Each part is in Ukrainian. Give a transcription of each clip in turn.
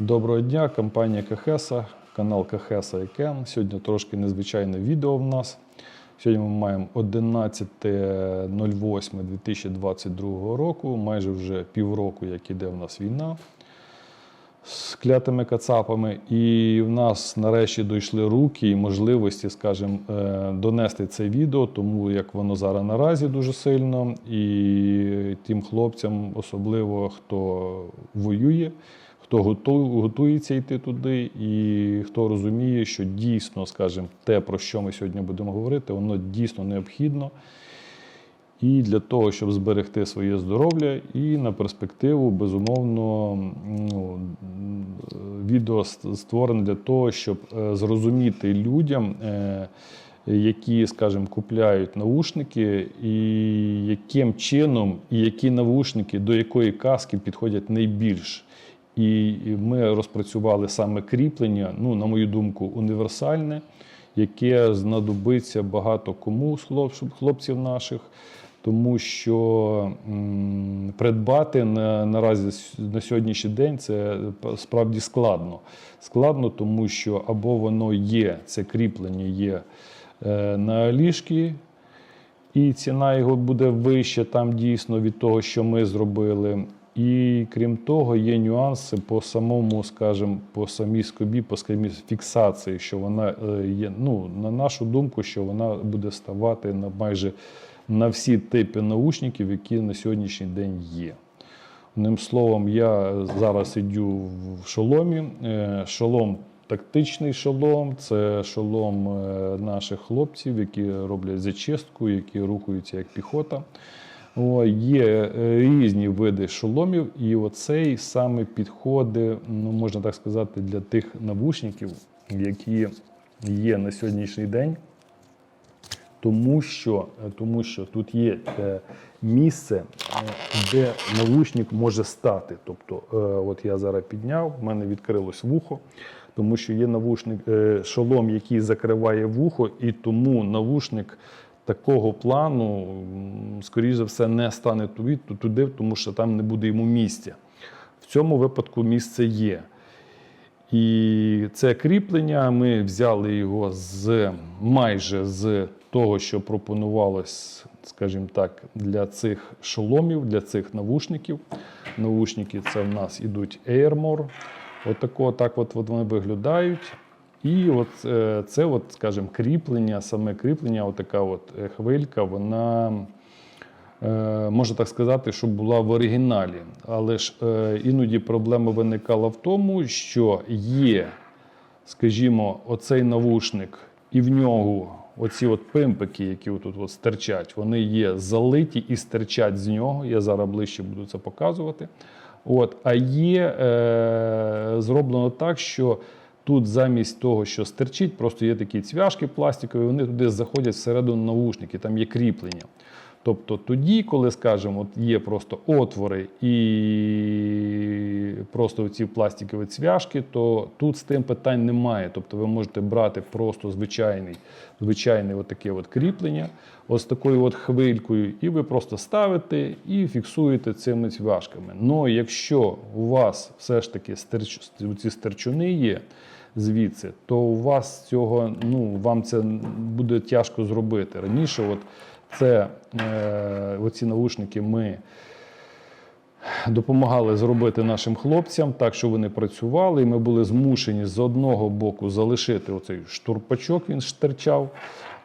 Доброго дня, компанія Кахеса, канал Кахеса і Кен. Сьогодні трошки незвичайне відео в нас. Сьогодні ми маємо 11.08.2022 року, майже вже півроку, як іде в нас війна з клятими кацапами. І в нас нарешті дійшли руки і можливості, скажімо, е, донести це відео, тому як воно зараз наразі дуже сильно. І тим хлопцям, особливо хто воює, хто готується йти туди, і хто розуміє, що дійсно, скажімо, те, про що ми сьогодні будемо говорити, воно дійсно необхідно. І для того, щоб зберегти своє здоров'я, і на перспективу, безумовно, ну, відео створене для того, щоб е, зрозуміти людям, е, які, скажімо, купляють наушники, і яким чином і які наушники до якої каски підходять найбільш. І ми розпрацювали саме кріплення, ну, на мою думку, універсальне, яке знадобиться багато кому з хлопців наших, тому що м, придбати на, наразі на сьогоднішній день це справді складно. Складно, тому що або воно є, це кріплення є е, на ліжкі, і ціна його буде вища там дійсно від того, що ми зробили. І крім того, є нюанси по самому, скажімо, по самій скобі, по самій фіксації, що вона е, є. Ну, на нашу думку, що вона буде ставати на майже на всі типи наушників, які на сьогоднішній день є. Одним словом, я зараз сидю в шоломі. Е, Шолом тактичний шолом, це шолом е, наших хлопців, які роблять зачистку, які рухаються як піхота. Є е, різні види шоломів, і оцей саме підходить, ну можна так сказати, для тих навушників, які є на сьогоднішній день тому що, е, тому що тут є е, місце, е, де навушник може стати. Тобто, е, от я зараз підняв, в мене відкрилось вухо, тому що є навушник, е, шолом, який закриває вухо, і тому навушник такого плану, скоріш за все, не стане туди, тому що там не буде йому місця. В цьому випадку місце є. І це кріплення ми взяли його з майже з того, що пропонувалось, скажімо так, для цих шоломів, для цих навушників. Навушники це в нас ідуть Airmore. Отако, так от вони виглядають. І от е, це, от, скажімо, кріплення, саме кріплення, отака от е, хвилька, вона е, можна так сказати, що була в оригіналі. Але ж іноді проблема виникала в тому, що є, скажімо, оцей навушник, і в нього оці от пимпики, які тут от стирчать, вони є залиті і стирчать з нього. Я зараз ближче буду це показувати. От, а є е, зроблено так, що тут замість того, що стирчить, просто є такі цвяшки пластикові, вони туди заходять всередину навушники, там є кріплення. Тобто тоді, коли, скажімо, є просто отвори і просто ці пластикові цвяшки, то тут з тим питань немає. Тобто ви можете брати просто звичайний, звичайне от от кріплення, ось такою от хвилькою, і ви просто ставите і фіксуєте цими цвяшками. Ну, якщо у вас все ж таки стерч... ці стерчуни є, звідси, то у вас цього, ну, вам це буде тяжко зробити. Раніше, от це е, оці наушники ми допомагали зробити нашим хлопцям так, що вони працювали. І ми були змушені з одного боку залишити оцей штурпачок, він штерчав.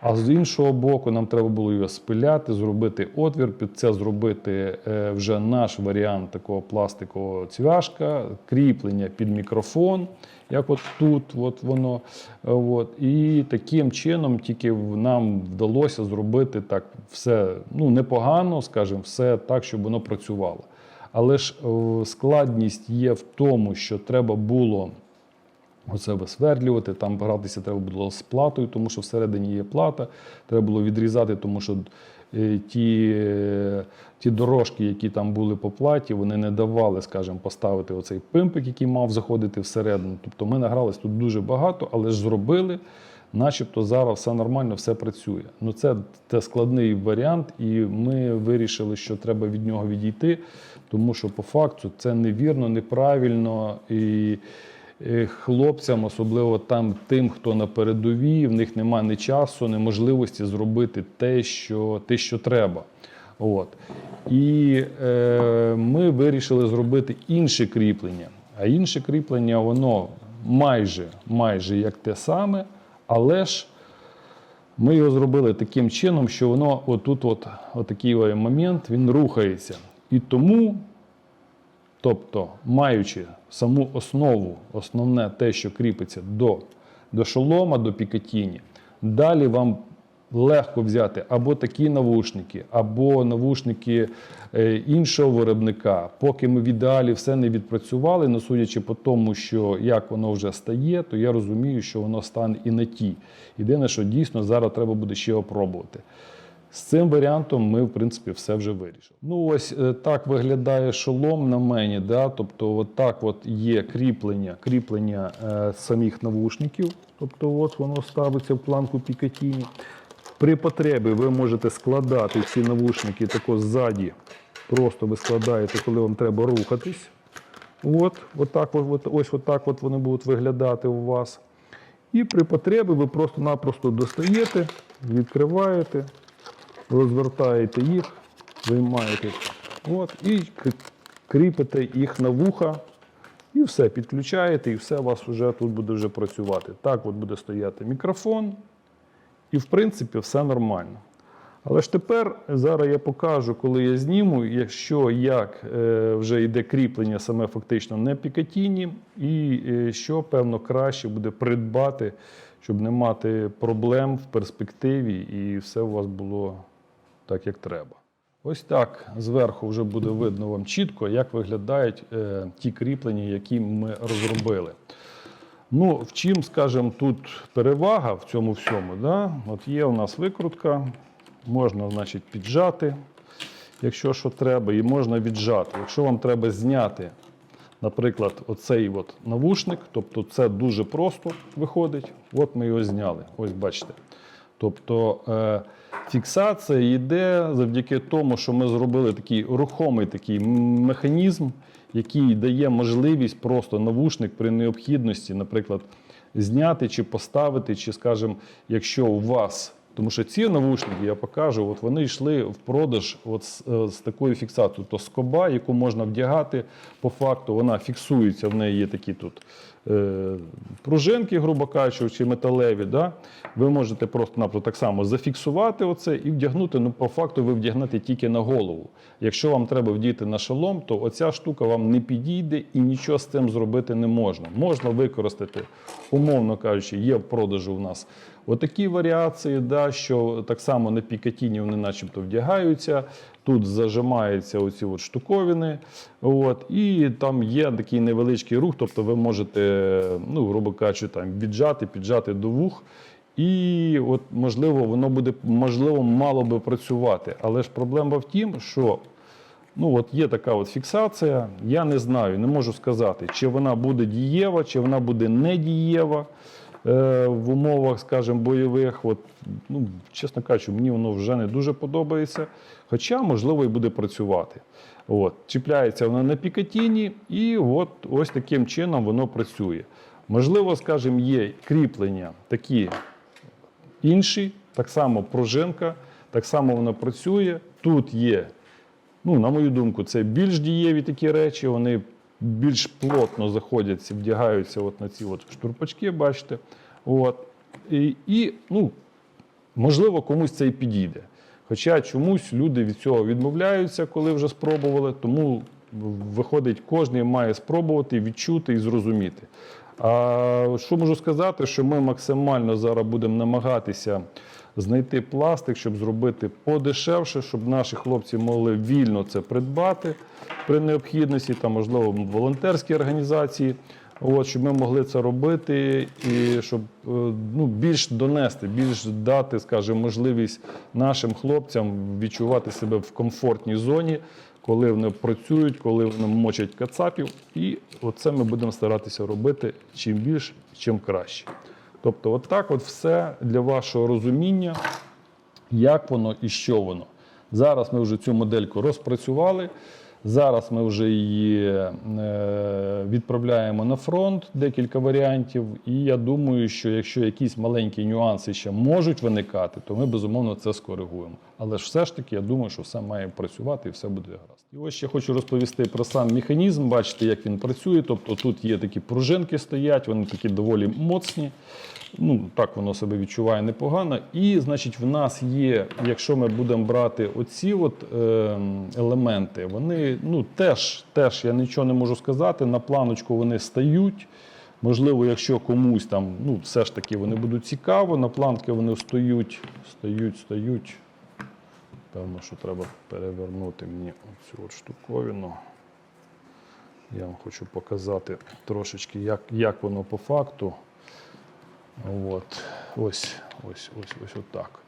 А з іншого боку, нам треба було його спиляти, зробити отвір, під це зробити е, вже наш варіант такого пластикового цвяшка, кріплення під мікрофон, як от тут, от воно. Е, От. І таким чином тільки нам вдалося зробити так все ну, непогано, скажімо, все так, щоб воно працювало. Але ж е, складність є в тому, що треба було оце висвердлювати, там гратися треба було з платою, тому що всередині є плата. Треба було відрізати, тому що е, ті, е, ті дорожки, які там були по платі, вони не давали, скажімо, поставити оцей пимпик, який мав заходити всередину. Тобто ми награлись тут дуже багато, але ж зробили. начебто зараз все нормально, все працює. Ну це, це складний варіант, і ми вирішили, що треба від нього відійти, тому що по факту це невірно, неправильно і. Е, Хлопцям, особливо там тим, хто на передовій, в них немає ні часу, ні можливості зробити те, що, те, що треба. От. І е, ми вирішили зробити інше кріплення. А інше кріплення, воно майже, майже як те саме, але ж ми його зробили таким чином, що воно отут, от, отакий момент, він рухається. І тому, тобто, маючи саму основу, основне те, що кріпиться до, до шолома, до пікатіні, далі вам легко взяти або такі навушники, або навушники е, іншого виробника. Поки ми в ідеалі все не відпрацювали, ну судячи по тому, що як воно вже стає, то я розумію, що воно стане і на ті. Єдине, що дійсно зараз треба буде ще опробувати. З цим варіантом ми, в принципі, все вже вирішили. Ну, ось е, так виглядає шолом на мені. Да? Тобто, от так от є кріплення, кріплення е, самих навушників. Тобто, от воно ставиться в планку Пікатіні. При потребі ви можете складати ці навушники тако ззаді. Просто ви складаєте, коли вам треба рухатись. От, от так, от, ось отак от вони будуть виглядати у вас. І при потребі ви просто-напросто достаєте, відкриваєте, розвертаєте їх, виймаєте от, і кріпите їх на вуха. І все, підключаєте, і все у вас вже тут буде вже працювати. Так от буде стояти мікрофон, і в принципі все нормально. Але ж тепер зараз я покажу, коли я зніму, якщо як е, вже йде кріплення саме фактично на пікатіні, і е, що певно краще буде придбати, щоб не мати проблем в перспективі, і все у вас було так, як треба. Ось так зверху вже буде видно вам чітко, як виглядають е, ті кріплення, які ми розробили. Ну, в чим, скажімо, тут перевага в цьому всьому? Да? От є у нас викрутка, можна, значить, піджати, якщо що треба, і можна віджати. Якщо вам треба зняти, наприклад, оцей от навушник, тобто це дуже просто виходить. От ми його зняли. Ось бачите. Тобто е, фіксація йде завдяки тому, що ми зробили такий рухомий такий механізм, який дає можливість просто навушник при необхідності, наприклад, зняти чи поставити, чи, скажімо, якщо у вас. Тому що ці навушники, я покажу, от вони йшли в продаж от з, е, з такою фіксацією. Тобто скоба, яку можна вдягати, по факту вона фіксується, в неї є такі тут е, пружинки, грубо кажучи, чи металеві. Да? Ви можете просто-напросто так само зафіксувати оце і вдягнути. Ну, по факту ви вдягнете тільки на голову. Якщо вам треба вдіти на шолом, то оця штука вам не підійде і нічого з цим зробити не можна. Можна використати, умовно кажучи, є в продажу в нас отакі варіації, да, що так само на пікатіні вони начебто вдягаються. Тут зажимаються оці от штуковини. От, і там є такий невеличкий рух, тобто ви можете, ну, грубо кажучи, там, віджати, піджати до вух. І от, можливо, воно буде можливо мало би працювати. Але ж проблема в тім, що ну, от є така от фіксація. Я не знаю, не можу сказати, чи вона буде дієва, чи вона буде недієва в умовах, скажімо, бойових. От, ну, чесно кажучи, мені воно вже не дуже подобається. Хоча, можливо, і буде працювати. От, чіпляється вона на пікатіні, і от ось таким чином воно працює. Можливо, скажімо, є кріплення такі інші, так само пружинка, так само вона працює. Тут є, ну, на мою думку, це більш дієві такі речі, вони більш плотно заходяться, вдягаються от на ці от штурпачки, бачите. От. І, і ну, можливо, комусь це і підійде. Хоча чомусь люди від цього відмовляються, коли вже спробували, тому виходить, кожен має спробувати, відчути і зрозуміти. А що можу сказати, що ми максимально зараз будемо намагатися знайти пластик, щоб зробити подешевше, щоб наші хлопці могли вільно це придбати при необхідності, там, можливо, волонтерські організації. От, щоб ми могли це робити, і щоб е, ну, більш донести, більш дати, скажімо, можливість нашим хлопцям відчувати себе в комфортній зоні, коли вони працюють, коли вони мочать кацапів. І оце ми будемо старатися робити чим більш, чим краще. Тобто, от от все для вашого розуміння, як воно і що воно. Зараз ми вже цю модельку розпрацювали. Зараз ми вже її е, відправляємо на фронт, декілька варіантів. І я думаю, що якщо якісь маленькі нюанси ще можуть виникати, то ми безумовно це скоригуємо. Але ж все ж таки, я думаю, що все має працювати і все буде гаразд. І ось ще хочу розповісти про сам механізм. Бачите, як він працює. Тобто тут є такі пружинки стоять, вони такі доволі моцні. Ну, так воно себе відчуває непогано. І, значить, в нас є, якщо ми будемо брати оці от, е, елементи, вони ну, теж, теж я нічого не можу сказати. На планочку вони стають. Можливо, якщо комусь там, ну, все ж таки вони будуть цікаво, на планки вони стають, стають, стають. Певно, що треба перевернути мені цю от штуковину. Я вам хочу показати трошечки, як, як воно по факту. От. Ось, ось, ось, ось отак.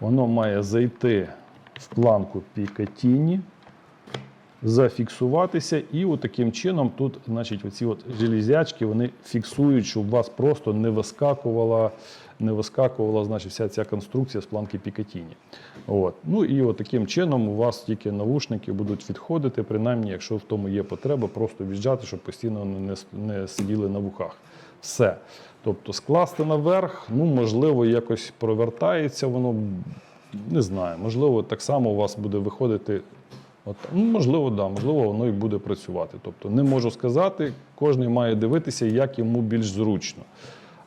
Воно має зайти в планку Пікатіні, зафіксуватися, і от таким чином тут, значить, оці от железячки вони фіксують, щоб у вас просто не вискакувала, не вискакувала значить, вся ця конструкція з планки Пікатіні. От. Ну і от таким чином у вас тільки навушники будуть відходити, принаймні, якщо в тому є потреба, просто віджати, щоб постійно не, не сиділи на вухах. Все. Тобто скласти наверх, ну, можливо, якось провертається воно, не знаю, можливо, так само у вас буде виходити. От, ну, можливо, да, можливо, воно і буде працювати. Тобто не можу сказати, кожен має дивитися, як йому більш зручно.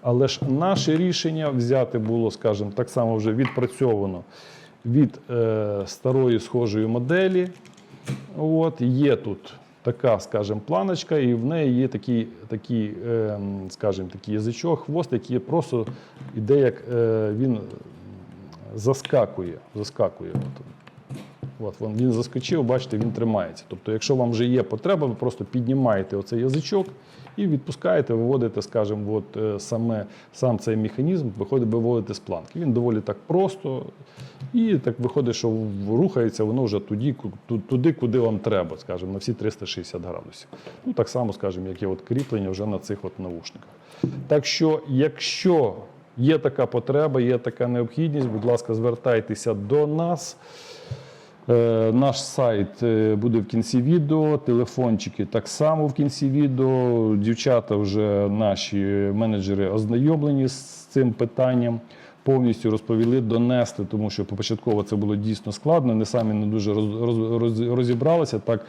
Але ж наше рішення взяти було, скажімо, так само вже відпрацьовано від е, старої схожої моделі. От, є тут така, скажімо, планочка, і в неї є такий, такий е, скажімо, такий язичок, хвост, який просто іде, як е, він заскакує. заскакує. От. От, він- заскочив, бачите, він тримається. Тобто, якщо вам вже є потреба, ви просто піднімаєте оцей язичок і відпускаєте, виводите, скажімо, от, е, саме, сам цей механізм виходить, виводите з планки. Він доволі так просто. І так виходить, що рухається воно вже туди, туди, куди вам треба, скажімо, на всі 360 градусів. Ну, так само, скажімо, як є от кріплення вже на цих от навушниках. Так що, якщо є така потреба, є така необхідність, будь ласка, звертайтеся до нас. Е, Наш сайт е, буде в кінці відео, телефончики так само в кінці відео. Дівчата вже наші менеджери ознайомлені з цим питанням, повністю розповіли, донесли, тому що початково це було дійсно складно. Не самі не дуже роз, роз, роз- розібралися. Так,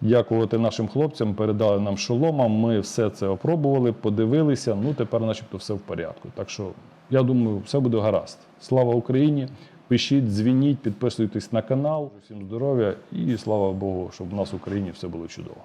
дякувати нашим хлопцям, передали нам шолома. Ми все це опробували, подивилися. Ну тепер, начебто, все в порядку. Так що я думаю, все буде гаразд. Слава Україні! Пишіть, дзвініть, підписуйтесь на канал. Всім здоров'я і слава Богу, щоб у нас в Україні все було чудово.